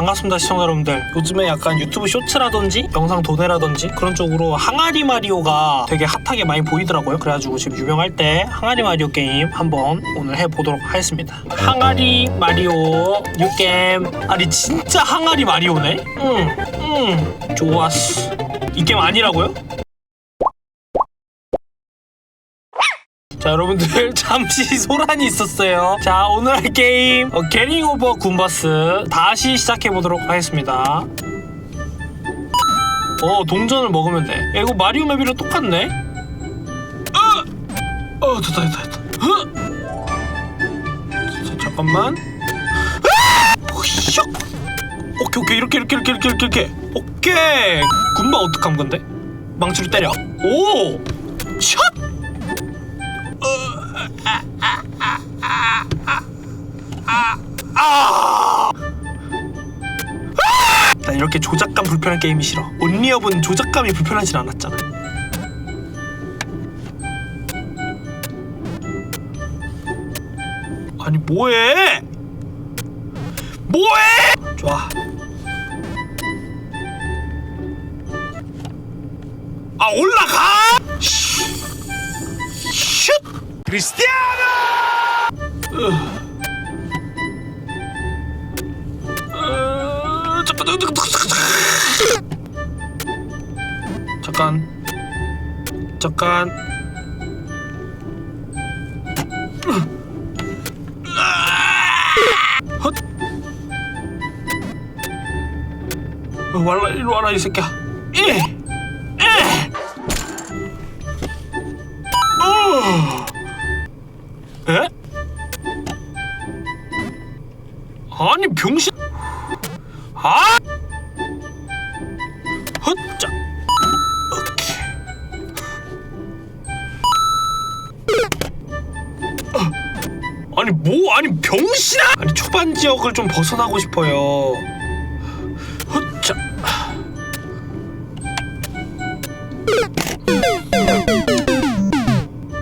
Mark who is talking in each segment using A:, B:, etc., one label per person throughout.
A: 반갑습니다 시청자 여러분들. 요즘에 약간 유튜브 쇼츠라든지 영상 도내라든지 그런 쪽으로 항아리 마리오가 되게 핫하게 많이 보이더라고요. 그래가지고 지금 유명할 때 항아리 마리오 게임 한번 오늘 해보도록 하겠습니다. 항아리 마리오 뉴게임. 아니 진짜 항아리 마리오네? 응응 좋았어. 이 게임 아니라고요? 자 여러분들 잠시 소란이 있었어요 자 오늘 할 게임 어, 게링 오버 군버스 다시 시작해보도록 하겠습니다 어 동전을 먹으면 돼 야, 이거 마리오 맵이랑 똑같네 어! 어 됐다 됐다 됐다 흐! 자, 잠깐만 아! 슉! 오케이 오케이 이렇게 이렇게 이렇게 이렇게 이렇게 이렇게 오케이 군바 어떡한 건데? 망치로 때려 오! 샷! 아! 나 이렇게 조작감 불편한 게임이 싫어. 온리업은 조작감이 불편하진 않았잖아. 아니 뭐해? 뭐해? 좋아. 아 올라가! 어, 잠깐 잠깐. 잠깐. 헛. 어, 와라 이리 와라 이 새끼야. 에! 아니 뭐 아니 병신아! 아니 초반 지역을 좀 벗어나고 싶어요. 헛자.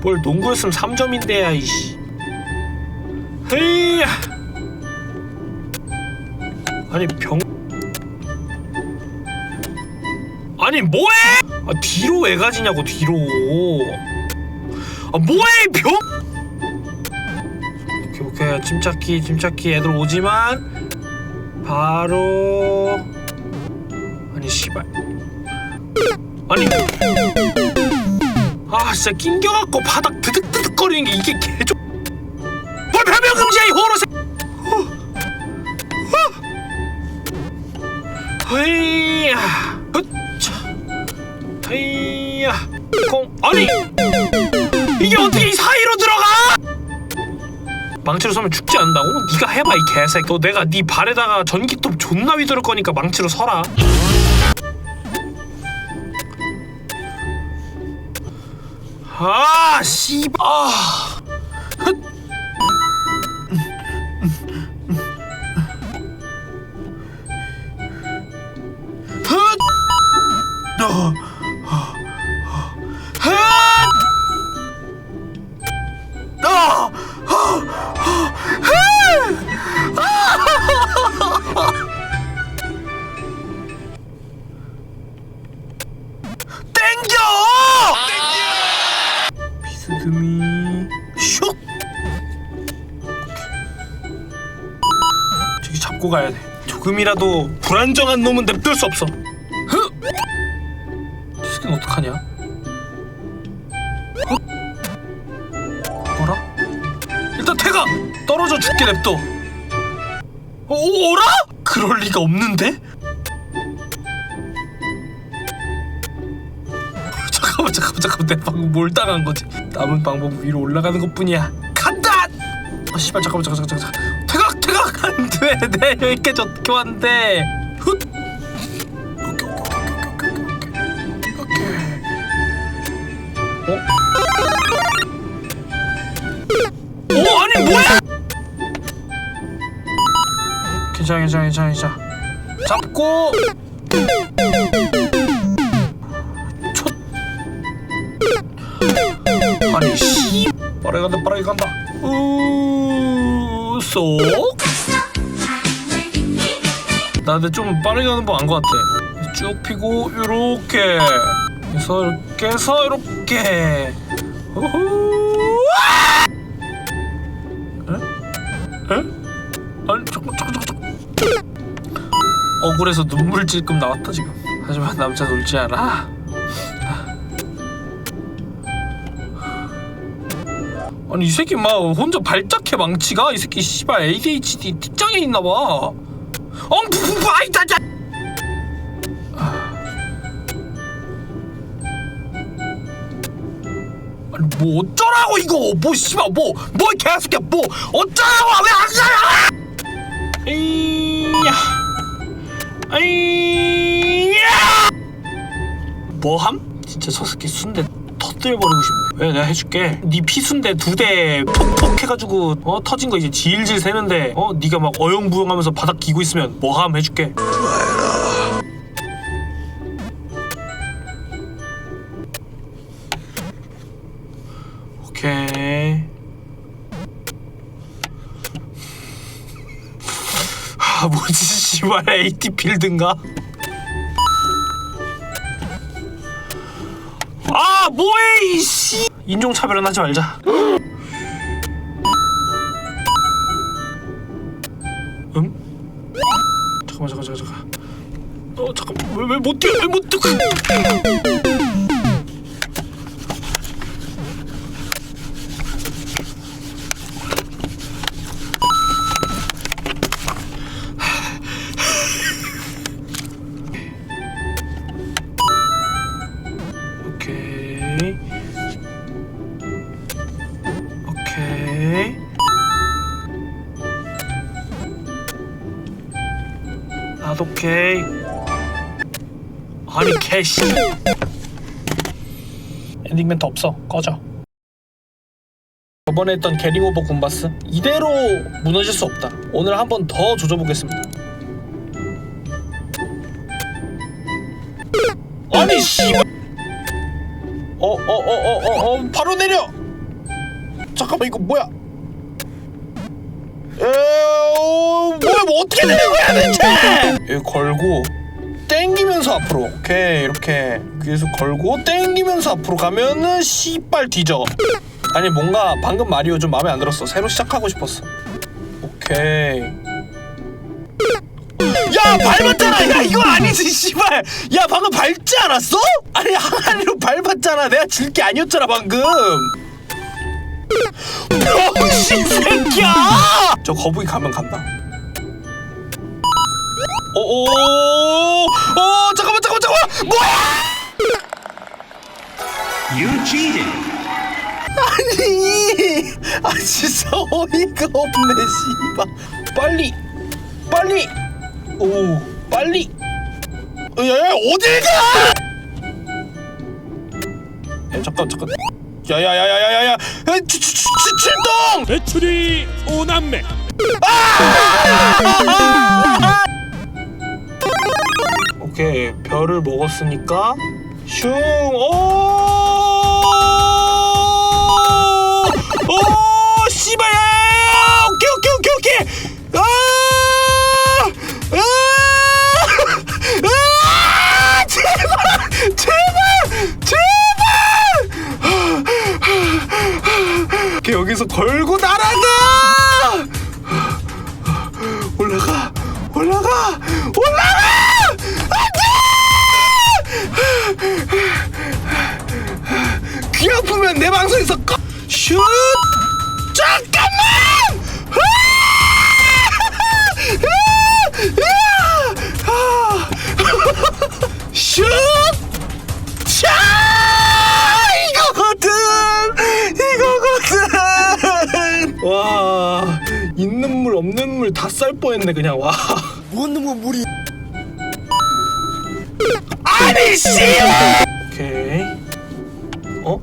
A: 뭘 농구였으면 3점인데 야 이씨. 헤이야! 아니 병. 아니 뭐해? 아 뒤로 왜 가지냐고 뒤로. 아 뭐해 이병 이 오케이 침착히 침착히 애들 오지만 바로 아니 씨발. 아니. 아 진짜 낑겨갖고 바닥 드득드득거리는 게 이게 개조 뭘 변명 금지야 이 호러새 헤이야 헛차. 헤이야 공 아니 망치로 서면 죽지 않는다고? 네가 해봐 이 개새끼. 너 내가 네 발에다가 전기톱 존나 휘두를 거니까 망치로 서라. 아 씨발. 아 잡고 가야 돼. 조금이라도 불안정한 놈은 냅둘 수 없어. 흐! 이 새끼는 어떡하냐? 어? 뭐라? 일단 태가 떨어져 죽게 냅둬. 어, 오라? 그럴 리가 없는데? 잠깐만 잠깐만 잠깐만 내 방금 뭘 당한 거지? 남은 방법은 위로 올라가는 것뿐이야. 간다! 아 씨발 잠깐만 잠깐만 잠깐만 잠깐만. 안돼 내? 훗. 오케이 오케이 오케이 오케이 오케이. 어? 오 아니 뭐야? 괜찮아 괜찮아 괜찮아 괜찮아 잡고 촛 아니 씨 빠르게 간다 빠르게 간다 우쏙 나 근데 좀 빠르게 가는 법 안 것 같아. 쭉 피고 요렇게. 해서 이렇게 해서 이렇게 호호 에? 에? 아니 잠깐 잠깐 잠깐 억울해서 눈물 찔끔 나왔다 지금. 하지만 남자 놀지 않아. 아니 이 새끼 막 혼자 발작해 망치가? 이 새끼 씨발 ADHD 특장에 있나봐 엉푸푸푸 아이 자자 아니 뭐 어쩌라고 이거? 뭐 씨발 뭐뭐 개새끼야 뭐 어쩌라고 왜안 가냐 에이야. 에이야. 뭐함? 진짜 저 새끼 순대 터뜨려버리고 싶네. 왜 내가 해줄게. 네 피순대 두 대 톡톡 해가지고 어 터진 거 이제 질질 새는데 어 네가 막 어영부영하면서 바닥 기고 있으면 뭐함 해줄게. 오케이. 아 뭐지 씨발 AT 필드인가? 아 뭐해 이씨. 인종차별은 하지 말자. 음? 잠깐만 잠깐 잠깐 잠깐 어 잠깐 왜못 뛰어? 왜못 뛰어 오케이. 아니 개씨. 엔딩 멘트 없어. 꺼져. 저번에 했던 게링오버 군바스 이대로 무너질 수 없다. 오늘 한 번 더 조져보겠습니다. 아니 씨발. 어어 어 어 어 어 바로 내려! 잠깐만 이거 뭐야 에 어, 뭐야 뭐 어떻게 되는 거야 대체? 여기 걸고 땡기면서 앞으로. 오케이 이렇게 위에서 걸고 땡기면서 앞으로 가면은 씨발 뒤져. 아니 뭔가 방금 마리오 좀 마음에 안 들었어. 새로 시작하고 싶었어. 오케이. 야 밟았잖아. 야 이거 아니지 씨발. 야 방금 밟지 않았어? 아니 항아리로 밟았잖아. 내가 질 게 아니었잖아 방금 병신 새끼야! 저 거북이 가면 간다. 오오 어 잠깐만 잠깐만 잠깐만! 뭐야!
B: You cheated.
A: 아니 아 진짜 어이가 없네 씨발. 빨리 빨리! 오 빨리! 야야 어딜 가! 야, 잠깐 잠깐. 야야야야야야야 출동
C: 배출이 오남매
A: 오케이 별을 먹었으니까 슝 오! 오! 씨발 야! 오케이 오케이 오케이 오케이 아! 아! 아! 제발 제발 오케이 여기서 걸고 날아가! 올라가! 올라가! 올라가! 귀 아프면 내 방송에서 꺼. 쌀 뻔했네 그냥 와
B: 뭔 놈의 물이?
A: 아니 씨 오케이 어?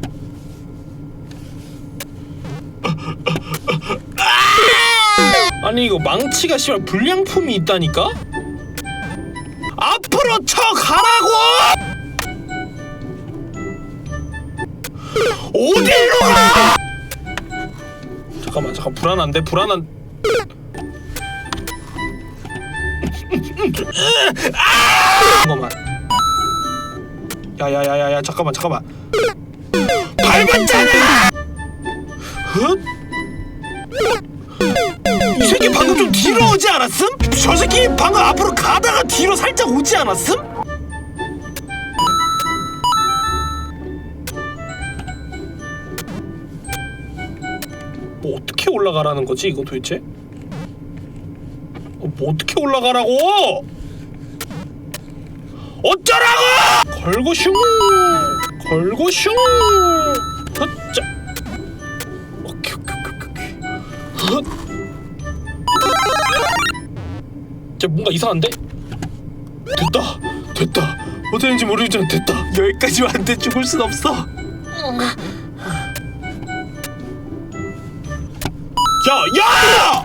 A: 아니 이거 망치가 씨발 불량품이 있다니까? 앞으로 쳐 가라고! 어디로 가! 잠깐만 잠깐 불안한데 불안한 잠깐만. 야야야야야 잠깐만 잠깐만. 밟았잖아. 헛? 이 새끼 방금 좀 뒤로 오지 않았음? 저 새끼 방금 앞으로 가다가 뒤로 살짝 오지 않았음? 뭐 어떻게 올라가라는 거지 이거 도대체? 어, 뭐 어떻게 올라가라고? 어쩌라고! 걸고슝! 걸고슝! 허짜! 오케이 오케이 오케이 오케이 쟤 뭔가 이상한데? 됐다! 됐다! 어떻게 했는지 모르지만 됐다! 여기까지만 안 돼! 죽을 순 없어! 야! 야!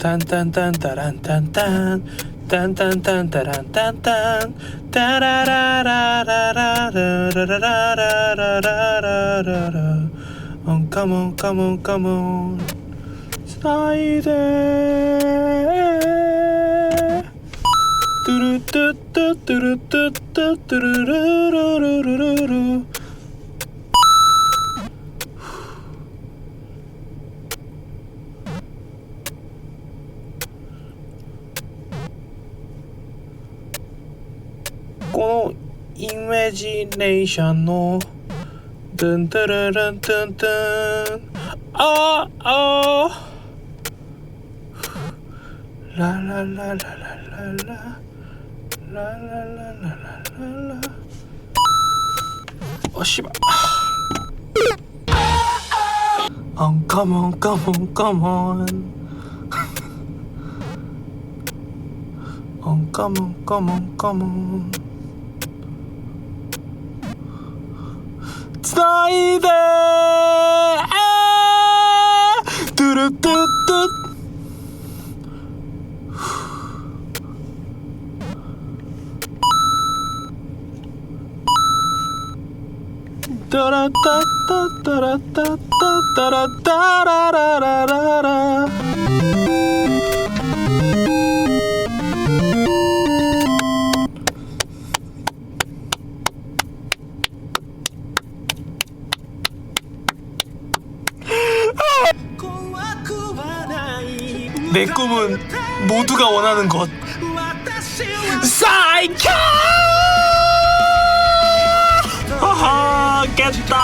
A: タンタンタンタランタンタンタンタンタンタランタンタンタラララララララララララララララオンカモンカモンカモンサイいートゥルトゥットゥルトゥットゥルルルルルルル 카네이션 노 뜬뜨르른 뜬뜬 아아 라라라라라라라 라라라라라라 어 씨발 엉 까몬 까몬 까몬 엉 까몬 까몬 까몬 つないでトゥルトゥトゥダラタタタラタタタラタラララララ 내 꿈은 모두가 원하는 것. 사이켜! 아하, 깼다!